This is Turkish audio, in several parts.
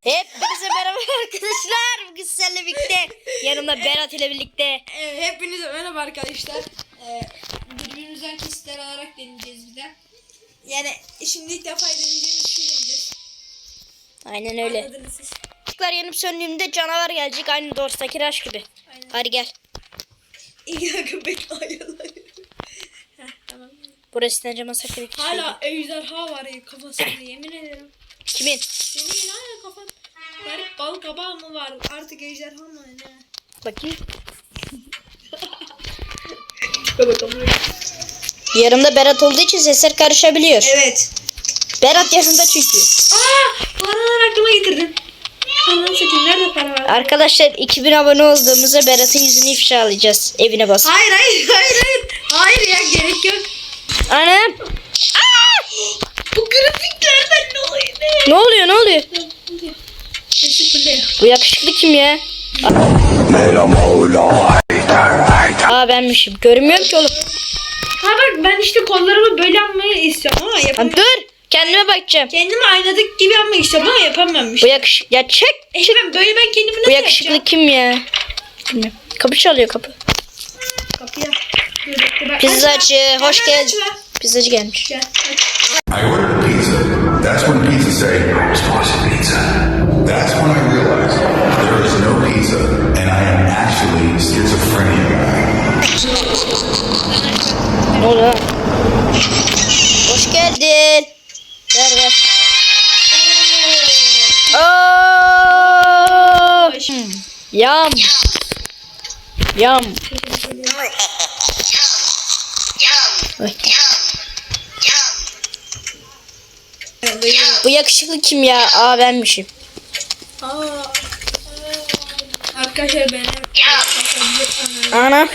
Hepinize merhaba arkadaşlar. Bugün sizlerle birlikte yanımda Berat ile birlikte Evet, hepinize merhaba arkadaşlar. Ee, birbirimizden kesitler alarak deneyeceğiz bir de. Yani şimdi ilk defa deneyeceğimiz şey deneyeceğiz. Aynen öyle. Anladınız siz. Işıklar yanıp söndüğünde canavar gelecek aynı Dors'taki Rush gibi. Aynen. Hadi gel. Ayarlar. Heh, tamam. Burası ne cama sakın iki. Hala ejderha var ya kafasında yemin ederim. Kimin? Senin hala kafan. Garip bal kabağı mı var? Artık ejderha mı ne? Bakayım. Yarımda Berat olduğu için sesler karışabiliyor. Evet. Berat yanında çünkü. Aa! Paralar aklıma getirdim. Anam satayım nerede para var? Arkadaşlar 2000 abone olduğumuzda Berat'ın yüzünü ifşalayacağız. Evine bas. Hayır hayır hayır hayır. Hayır ya gerek yok. Anam. Bu grafiklerden ne oluyor ne? Oluyor ne oluyor? Bu yakışıklı kim ya? Aa benmişim. Görünmüyorum ki oğlum. Ha bak ben işte kollarımı böyle yapmayı istiyorum ama Lan yapamıyorum. dur. Kendime bakacağım. Kendimi aynadık gibi yapmak istiyorum ama yapamamış. Bu yakışık... Ya çek. E ben böyle ben kendimi nasıl Bu yakışıklı kim ya? Bilmiyorum. Kapı çalıyor kapı. yapacağım? Kapıya. Pizzacı hoş geldin. Pizzacı gelmiş. Gel. I ordered a pizza. That's when pizza say, I was watching pizza. That's when I realized there is no pizza and I am actually schizophrenia guy. Ne oldu lan? Hoş geldin. Ver ver. Oo! Hoş. Yam. Ay. Bu yakışıklı kim ya? Aa benmişim. Aa. Arkadaşlar benim. Ana.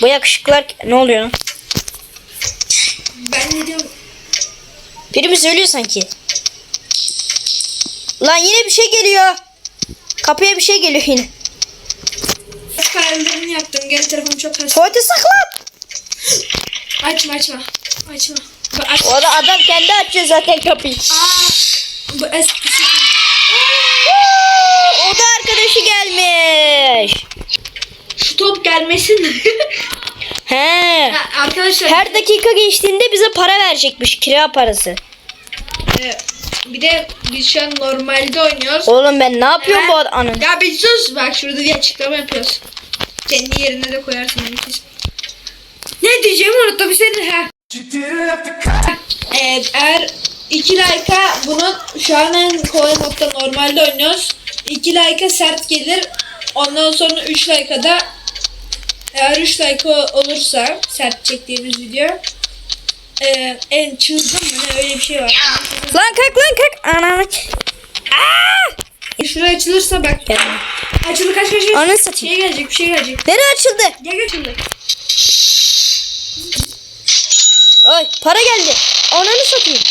Bu yakışıklılar ne oluyor? Ben ne diyorum? Birimiz ölüyor sanki. Lan yine bir şey geliyor. Kapıya bir şey geliyor yine. Kararlarını yaptım. Gel telefon çok hasta. Tuvalete saklan. Açma açma. Açma. Bu aç. O da adam kendi açıyor zaten kapıyı. Aa, bu eskisi. o da arkadaşı gelmiş. Şu top gelmesin. He. Ha, arkadaşlar Her dakika geçtiğinde bize para verecekmiş kira parası. e, bir de biz şu an normalde oynuyoruz. Oğlum ben ne yapıyorum bu ad- anın? Ya bir sus bak şurada bir açıklama yapıyoruz. Kendi yerine de koyarsın kesin. Ne diyeceğimi unuttum senin ha. Ee, eğer 2 like'a bunun şu an en kolay modda normalde oynuyoruz. 2 like'a sert gelir. Ondan sonra 3 like'a da eğer 3 like olursa sert çektiğimiz video e, en çılgın mı ne öyle bir şey var. Lan kalk lan kalk. Ananı. Şuraya açılırsa bak. Gel. Açıldı kaç kaç kaç. Ananı satayım. şey gelecek bir şey gelecek. Nereye açıldı? Gel şimdi. Ay para geldi. Ananı satayım.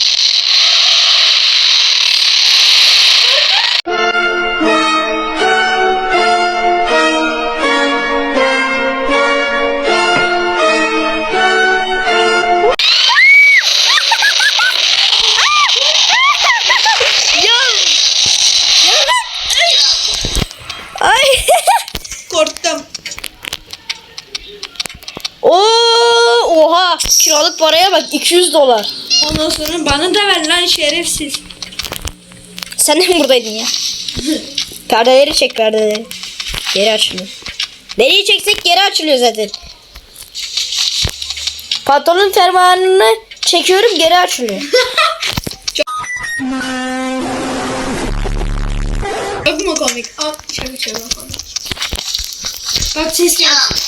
200 dolar. Ondan sonra bana da ver lan şerefsiz. Sen de mi buradaydın ya? perdeleri çek perdeleri. Geri açılıyor. Nereyi çeksek geri açılıyor zaten. Pantolonun fermuarını çekiyorum geri açılıyor. Çok mu komik? Al şaka komik. Bak ses geldi.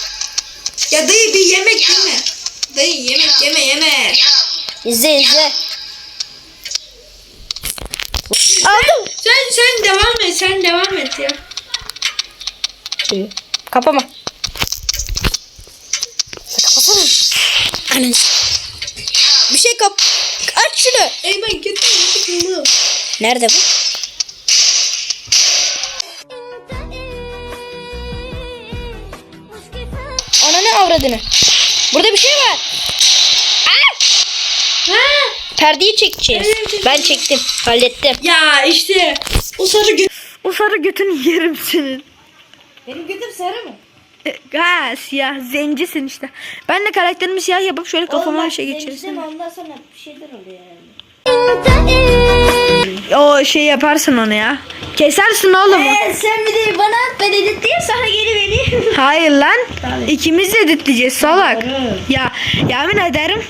Ya dayı bir yemek yeme. Dayı yemek yeme yeme. İzle izle. Aldım. Sen sen devam et sen devam et ya. Kapama. Kapasana. Ananı. Bir şey kap. Aç şunu. Ey ben gittim. Nerede bu? Ananı avradını. Burada bir şey var. Aa! perdeyi çekeceğiz. Evet. Ben çektim. Hallettim. Ya işte o sarı gö- O sarı götünü yerim senin. Benim götüm sarı mı? E, Ha siyah zencisin işte. Ben de karakterimi siyah yapıp şöyle kafama şey geçirirsin. Ondan sonra bir şeyler oluyor yani. O şey yaparsın onu ya. Kesersin oğlum. Ee, sen bir de bana at ben editleyeyim sana geri vereyim. Hayır lan. İkimiz de editleyeceğiz salak. Ya yemin ederim.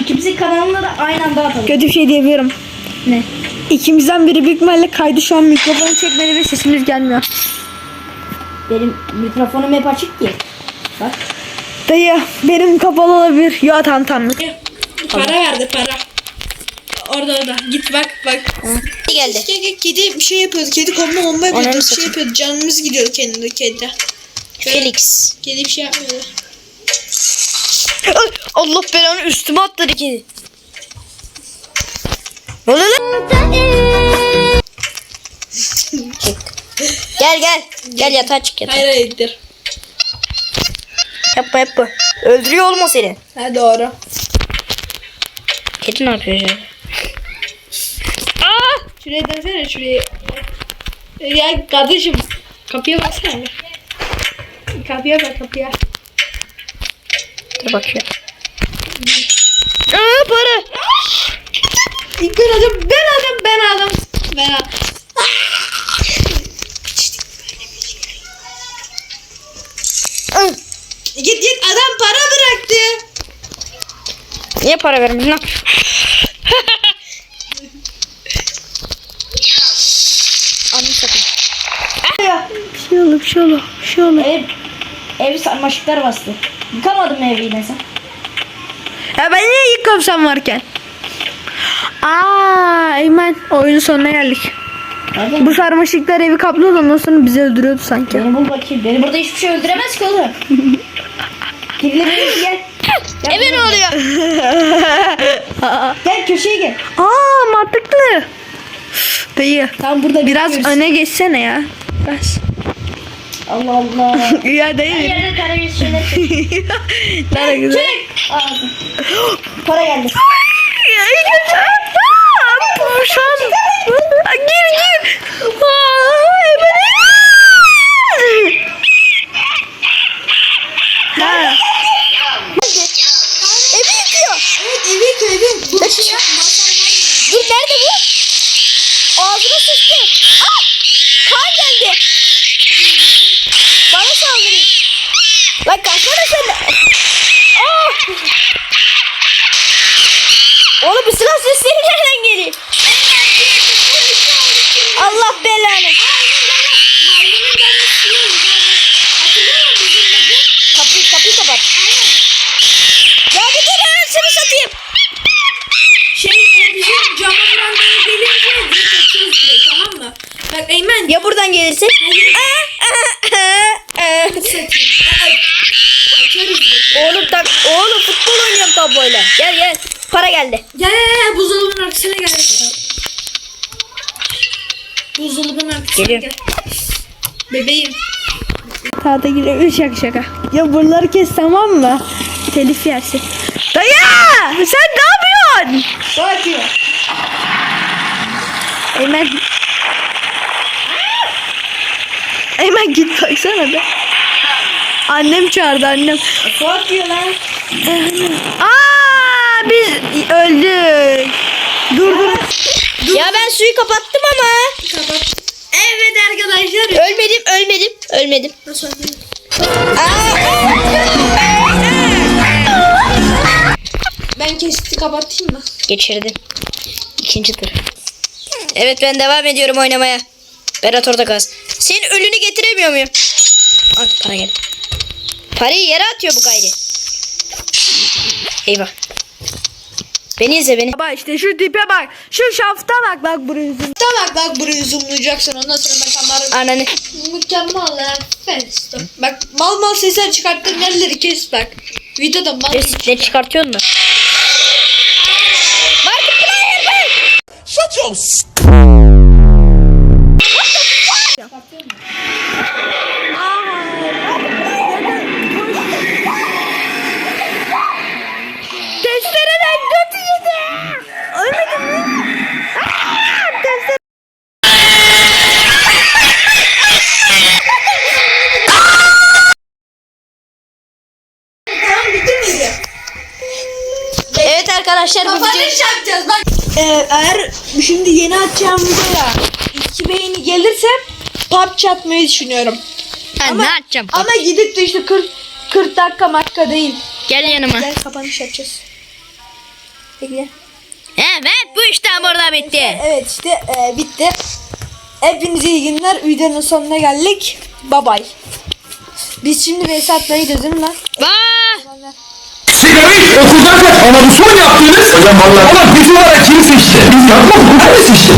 İkimizin kanalına da aynı anda atalım. Kötü bir şey diyebilirim. Ne? İkimizden biri büyük ihtimalle kaydı şu an mikrofonu çekmedi ve sesimiz gelmiyor. Benim mikrofonum hep açık ki. Bak. Dayı benim kapalı olabilir. Ya tamam tamam. Para verdi para. Orada orada. Git bak bak. Geldi. Kedi, kedi bir şey yapıyordu. Kedi komma bomba yapıyordu. Bir şey yapıyordu. Canımız gidiyordu kendine kedi. Felix. Kedi bir şey yapmıyordu. Allah belanı üstüme atladı kedi. Ne oluyor lan? Gel gel. Gel yatağa çık yatağa. Hayır hayırdır. Yapma yapma. Öldürüyor olma seni. Ha doğru. Kedi ne yapıyor acaba? Aa! Şuraya dönsene şuraya. Ya kardeşim. Kapıya baksana. Kapıya bak kapıya. Dur bakıyor. Aa para. Ben aldım. Ben aldım. Ben aldım. Ben. Ay, Git git adam para bıraktı. Niye para vermedin lan? Anı satayım. Bir şey olur bir şey olur. Bir şey olur. Ev, ev sarmaşıklar bastı. Yıkamadın mı evi yine sen? Ya ben niye yıkıyorum sen varken? Aa Eymen oyunun sonuna geldik. Nerede? Bu sarmaşıklar evi kaplıyordu ondan sonra bizi öldürüyordu sanki. Beni bul bakayım. Beni burada hiçbir şey öldüremez ki oğlum. Kirli gel. Eve ne oluyor? gel köşeye gel. Aa mantıklı. Dayı Tam burada biraz bekliyoruz. öne geçsene ya. Biraz. Allah Allah. Ya dayı. Yerde terbiyesiz şeyler çek. Nerede güzel. Çek. Para geldi. Ya iyi kötü. Şu an. Gir gir. Aa, Eymen. Ha. Evi yıkıyor. Evet evi köyde. Bu Nasıl ya? Dur nerede bu? Ağzına sıçtı. Aa! Kan geldi. Bana saldırıyor. Lan kaçsana de. Aa! Oğlum bu silah sesleri nereden geliyor? Allah belanı. Kapıyı, kapıyı kapat. Ya bir dur anasını satayım. Şey e, bizim cama vuranlara gelince direkt açıyoruz direkt tamam mı? Bak Eymen. Ya buradan gelirse? Aa, aa, aa, aa. Açarız direkt. Oğlum tak oğlum futbol oynuyorum tabloyla. Gel gel. Para geldi. Gel gel gel buzdolabının arkasına gel. Buzdolabının arkasına Geliyorum. gel. Bebeğim. Tahta giriyor şaka şaka. Ya buraları kes tamam mı? Telif yersin. Dayı! Sen ne yapıyorsun? Bakıyor. Eymen. Eymen git baksana be. Annem çağırdı annem. Lan. Aa biz öldük. Dur dur. Ya ben suyu kapattım ama. Kapat. Evet arkadaşlar. Ölmedim ölmedim ölmedim. Nasıl anladın? Ben kesti kapatayım mı? Geçirdin. İkinci tur. Evet ben devam ediyorum oynamaya. Berat orada kalsın. Senin ölünü getiremiyor muyum? Ay para geldi. Parayı yere atıyor bu gayri. Eyvah. Beni izle beni. Bak işte şu tipe bak. Şu şafta bak bak buraya. Bak bak burayı zoomlayacaksın ondan sonra ben kameramı Ananı. mükemmel ya. Fest. Bak mal mal sesler çıkarttığın yerleri kes bak. Videoda mal Ne, ne çıkartıyorsun da? Markiplier bak. Testereden götü arkadaşlar bu video. yapacağız bak. Ee, eğer şimdi yeni atacağım videoya iki beğeni gelirse PUBG atmayı düşünüyorum. Ha, ne atacağım? Ama gidip de işte 40 40 dakika makka değil. Gel yanıma. Gel kapanış yapacağız. Bekle. Evet bu işten burada bitti. Evet işte e, bitti. Hepinize iyi günler. Videonun sonuna geldik. Bye bye. Biz şimdi VS atmaya gidiyoruz değil mi lan? Bye. Sigarayı okuldan kaç ama bu son yaptığınız Hocam valla Ama bizim ara kim seçti? Biz yapmadık bu kim seçti?